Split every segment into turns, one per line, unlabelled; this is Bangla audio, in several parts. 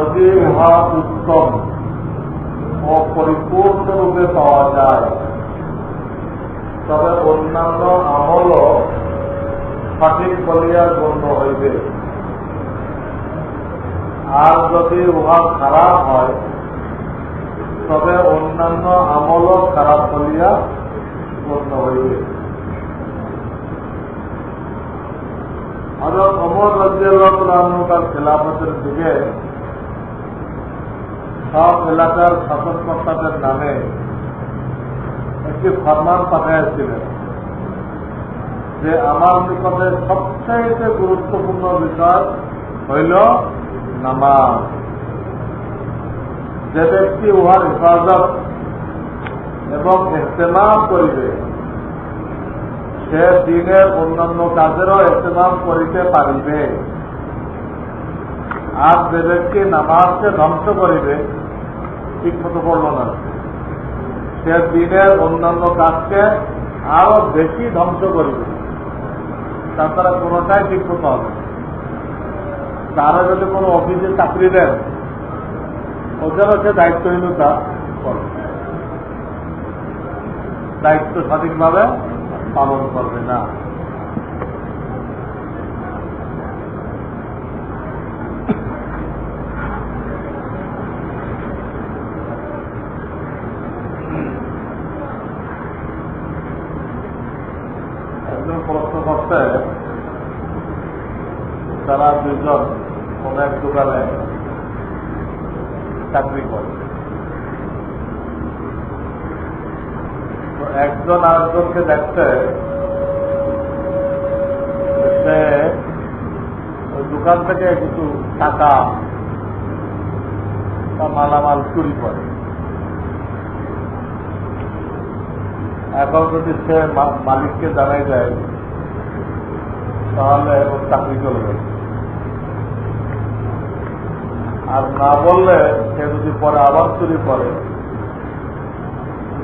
যদি উহা উত্তম। ও পরিপূর্ণ রূপে পাওয়া যায়। তবে অন্যান্য আমলও সঠিক বলিয়া গণ্য হইবে। আর যদি উহা খারাপ হয়, তবে অন্যান্য আমলও খারাপ বলিয়া গণ্য হইবে। হজরত অমর রাজ্যের খেলাফতের দিকে সব এলাকার শাসনকর্তাদের নামে একটি ফরমান পাঠাইছিলেন যে আমার নিকটে সবচাইতে গুরুত্বপূর্ণ বিষয় হইল নামাজ। যে ব্যক্তি উহার হেফাজত এবং ইস্তেমাল করিবে, সে দিনের অন্যান্য কাজেরও ইস্তেমাল করিতে পারিবে। আর যে ব্যক্তি নামাজকে ধ্বংস করিবে ঠিক মতো পড়ল না। সে দিনের অন্যান্য কাজকে আরও বেশি ধ্বংস করবে। তাছাড়া কোনোটাই ঠিক মতো হবে তারা যদি কোনো অফিসে চাকরি দেন ওদেরও সে দায়িত্বহীনতা করবে। দায়িত্ব সঠিকভাবে পালন করবে না একজন প্রশ্ন করতে তারা দুজন কোন এক দোকানে চাকরি করে। তো একজন আরেকজনকে দেখতে সে দোকান থেকে কিছু টাকা বা মালামাল চুরি করে। এখন যদি সে মালিককে জানাই যায় তাহলে ওর চাকরি চলে যাবে আর না বললে সে যদি পরে আবার চুরি করে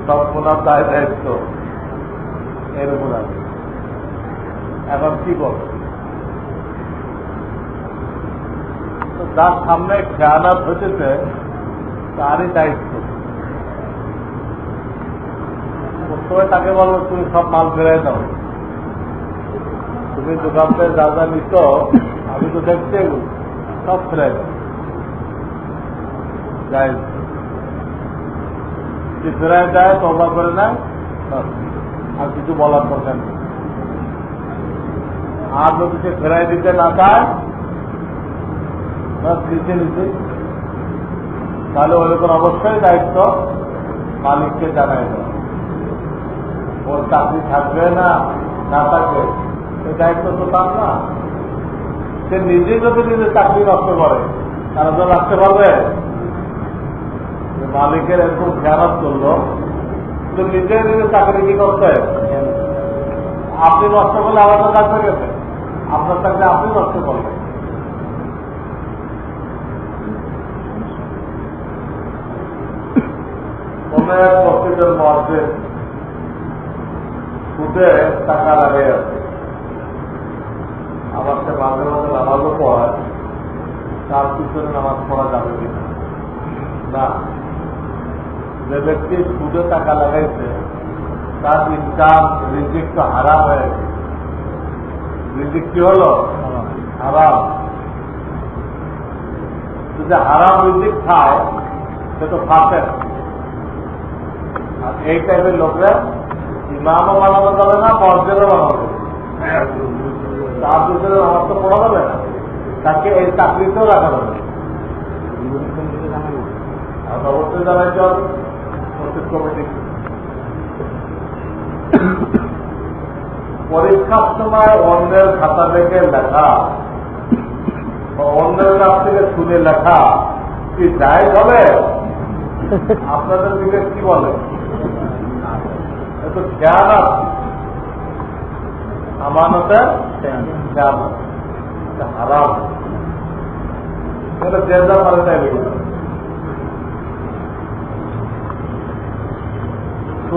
সব ওনার দায় দায়িত্ব। এর উপর আছে এখন কি তো যার সামনে খেয়ালাত হয়েছে তারই দায়িত্ব। প্রথমে তাকে বলব, তুমি সব মাল ফেরাই দাও। তুমি দোকান থেকে যা যা নিত আমি তো এগুলো সব ফেরাই দাও। ফেরায় দেয় তবা করে নেয় আর কিছু বলার দরকার নেই। আর যদি সে ফেরাই দিতে না চায় নিচে তাহলে অবশ্যই দায়িত্ব মালিককে জানাই দেওয়া। ওর চাকরি থাকবে না না থাকবে এই দায়িত্ব তো তার না। সে নিজে যদি নিজের চাকরি নষ্ট করে, তারা তো রাখতে পারবে? মালিকের এরকম খেয়ালত করল তো নিজে নিজে চাকরি কি করতে? আপনি নষ্ট করলে আমাদের কাছে গেছে। আপনার চাকরি আপনি নষ্ট করলেন। টাকা লাগে আছে আবার সে মাঝে মাঝে নামাজও পড়ায় তার পিছনে নামাজ পড়া যাবে কিনা? না। যে ব্যক্তি সুদে টাকা লাগাইছে, তার ইনকাম রিজিক তো হারাম হয়ে গেছে। রিজিক কি হলো? হারাম। যদি হারাম রিজিক খায় সে তো ফাঁসে আর এই টাইপের লোকরা ইমামও বানানো যাবে না মসজিদও বানানো তার পিছনে নামাজ তো পড়া যাবে না। তাকে এই চাকরিতেও রাখা যাবে অবশ্যই জানাইতে হবে। পরীক্ষার সময় অন্যের খাতা থেকে লেখা। অন্যের কাছ থেকে শুনে লেখা। কি যায় হবে? আপনাদের দিকে কি বলে? এত জ্ঞান আছে। আমানতে জ্ঞান আছে। হারাম। যে যা পারে তাই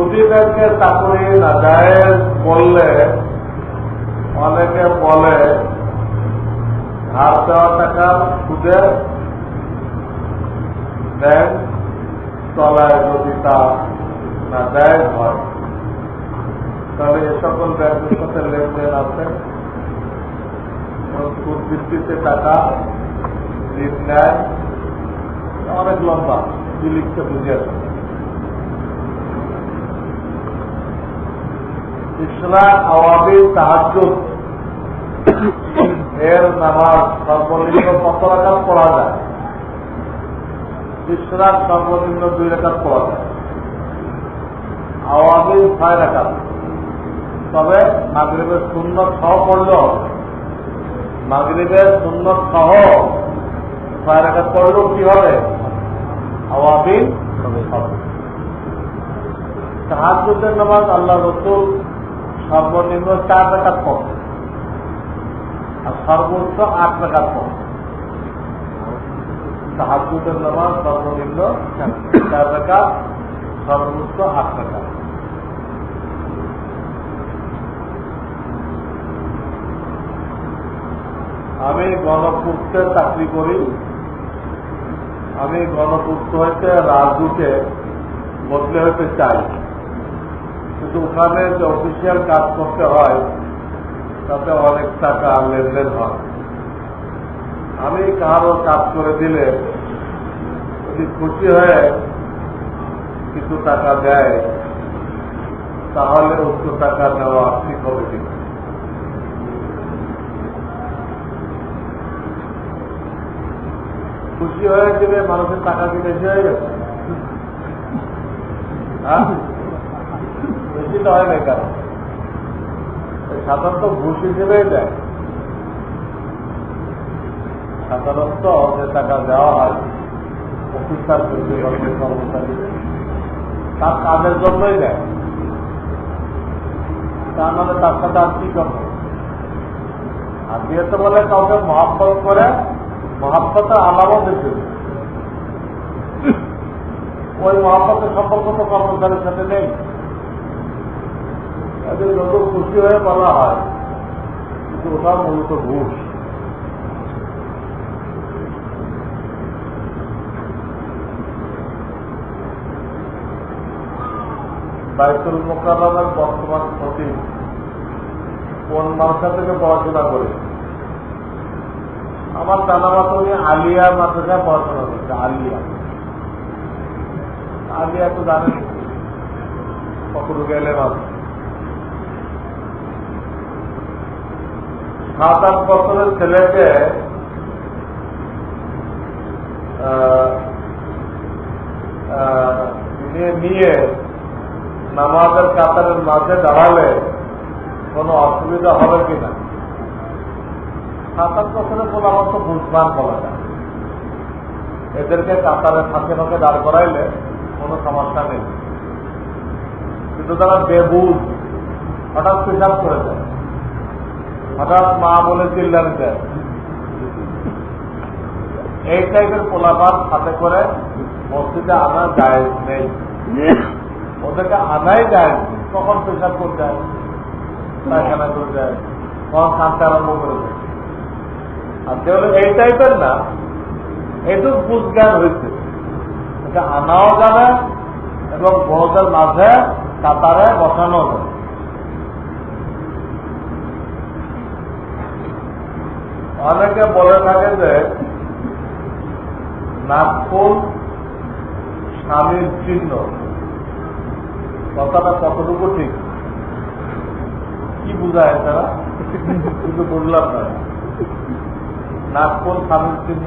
দেবে। চাকরি না যায় বললে, অনেকে বলে ধার দেওয়া টাকা সুদে ব্যাংক চলায় যদি তা না দেয় হয়। তাহলে এ সকল ব্যাংকের সাথে লেনদেন আছে। সুদ ভিত্তিতে টাকা ঋণ নেয়। অনেক লম্বা, কি লিখতে বুঝিয়েছে ইসলাম আওয়ামী সাহায্য এর নামাজ সর্বনিম্ন কত রাখাত পড়া যায়? ইসলাম সর্বনিম্ন দুই রেখাত পড়া যায়। আওয়ামী ছয় রেখাত তবে মাগরীবের শূন্য সহ পড়লেও মাগরীবের শূন্য সহ ছয় রেখাত পড়লেও কি হবে? আওয়ামী হবে। সাহায্যের নামাজ আল্লাহ রসুল সর্বনিম্ন চার রেখাত পড়ে আর সর্বোচ্চ আট রেখাত পড়ে সাহায্যের নামাজ সর্বনিম্ন চার রেখা সর্বোচ্চ আট রেখা আমি গণপূর্তে চাকরি করি। আমি গণপূর্ত হইতে রাজদূতে বদলে হইতে চাই। কিন্তু ওখানে যে অফিসিয়াল কাজ করতে হয়, তাতে অনেক টাকা লেনদেন হয়। আমি কারও কাজ করে দিলে যদি খুশি হয়ে কিছু টাকা দেয়, তাহলে উচ্চ টাকা নেওয়া ঠিক হবে কিনা? খুশি হয়ে গেলে মানুষের টাকা কি বেশি হয়ে গেছে বেশি তো হয় না কেন? সাধারণত ঘুষ হিসেবেই দেয়। সাধারণত যে টাকা দেওয়া হয়, অফিসার কর্মচারী। তার কাজের জন্যই দেয়। তার মানে তার সাথে আর কি করবে আর দিয়ে তো বলে কাউকে মহাব্বত করে, মহাব্বতের আলামত দিতে ওই মহাব্বতের সম্পর্ক তো কর্মচারীর সাথে নেই। এদের যত খুশি হয়ে বলা হয়, কিন্তু ওটা মূলত ঘুষ। বাইতুল মোকাবের বর্তমান সচিব কোন মাদ্রাসা থেকে পড়াশোনা করে? আমার জানা মতো আলিয়া মাদ্রাসায় পড়াশোনা করছে, আলিয়া। আলিয়া তো জানেন, কখনো গেলে মাত্র সাত আট বছরের ছেলেকে নিয়ে নামাজের কাতারের মাঝে দাঁড়ালে কোনো অসুবিধা হবে কিনা? সাত আট বছরের কোনো আমার তো বুঝবান বলা যায়। এদেরকে কাতারের ফাঁকে ফাঁকে দাঁড় করাইলে কোনো সমস্যা নেই। কিন্তু তারা বেবুজ, হঠাৎ পেশাব করে দেয় হঠাৎ মা বলে চিল্লানি দেয়। এই টাইপের পোলাপান সাথে করে মসজিদে আনা যায় নেই। ওদেরকে আনাই যায় কখন পেশাব করতে যায়? পায়খানা করে যায়। কখন কাঁদতে আরম্ভ করে দেয় আর যেগুলো এই টাইপের না। এটুক বুঝ জ্ঞান হয়েছে। এটা আনাও যাবে এবং বড়দের মাঝে কাতারে বসানো যাবে অনেকে বলে থাকে যে, নাগপুর স্বামীর চিহ্ন। কথাটা কতটুকু ঠিক? কি বুঝায় তারা কিন্তু বুঝলাম না। নাগপুর স্বামীর চিহ্ন।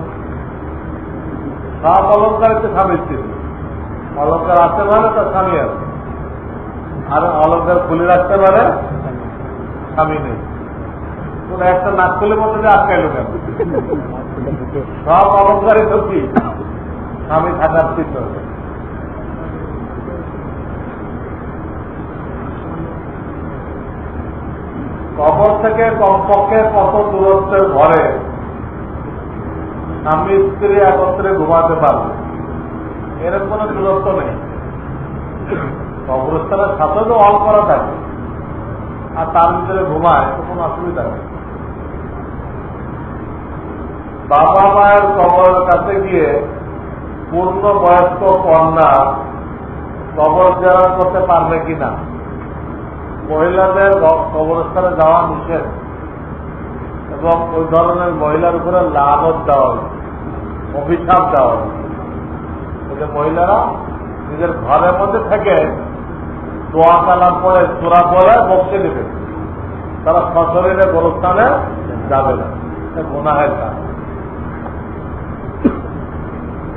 সব অলঙ্কারিত স্বামীর চিহ্ন। অলঙ্কার আসতে পারে তার স্বামী আছে। আর অলঙ্কার খুলে রাখতে পারে স্বামী নেই। কোন একটা নাক খুলে মধ্যে আটকাইল কেন? সব অলঙ্কারিত কি স্বামী থাকার চিহ্ন কবর থেকে কমপক্ষে কত দূরত্বের ঘরে স্বামী স্ত্রী একত্রে ঘুমাতে পারবে? এরকম কোনো দূরত্ব নেই। কবরস্থানের সাথে তো অল করা থাকে। আর তার ভিতরে ঘুমায় তো কোনো অসুবিধা নেই। বাবা মায়ের কবরের কাছে গিয়ে পূর্ণ বয়স্ক কন্যা কবর দেওয়া করতে পারবে কিনা? মহিলাদের কবরস্থানে যাওয়া নিষেধ। এবং ওই ধরনের মহিলার উপরে লাভত দেওয়া হয়েছে, অভিশাপ দেওয়া হয়েছে। মহিলারা নিজের ঘরের মধ্যে থেকে দোয়া কালাম পরে চোরা পরে বসে দেবে তারা সশরীরে গোরস্থানে যাবে না। কি? মনে তো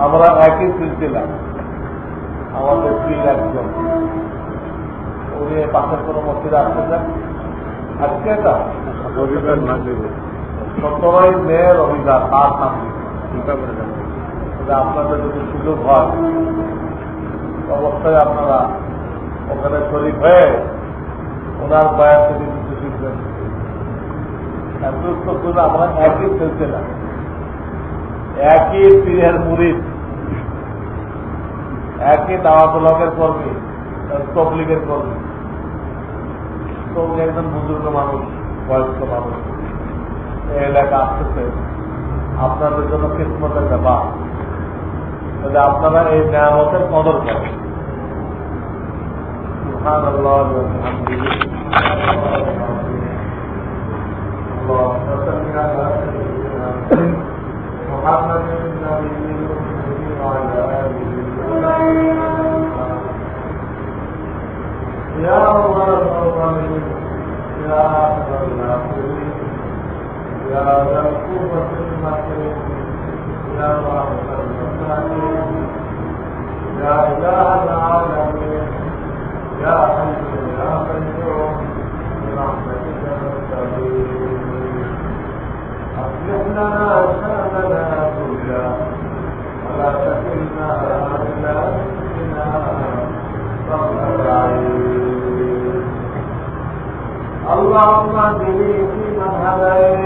আমরা একই সিলসিলা। আমাদের পীর একজন। উনি পাশের কোনো মসজিদে আসতে চান আজকে এটা। সতেরোই মে রবিবার তার নাম। আপনাদের যদি সুযোগ হয় অবশ্যই আপনারা ওখানে শরীর হয়ে ওনার বয়ান থেকে কিছু শিখবেন। এত আমরা একই সিলসিলা। একই পীরের মুরিদ একই দাওয়াতলকের কর্মী তবলিগের কর্মী তো উনি একজন বুজুর্গ মানুষ বয়স্ক মানুষ এই এলাকা আসতেছে আপনাদের জন্য কিসমতের ব্যাপার তাহলে আপনারা এই নিয়ামতের কদর করেন سبحان الله وبحمده اللهم صل على سيدنا محمد النبي الأمي وعلى آله يا أول الأولين يا آخر الآخرين يا ذا القوة المتين يا رحمة المساكين يا إله العالمين يا حي يا قيوم برحمتك نستغيث. أصلح لنا شأننا اللهم اهدني فيمن هديت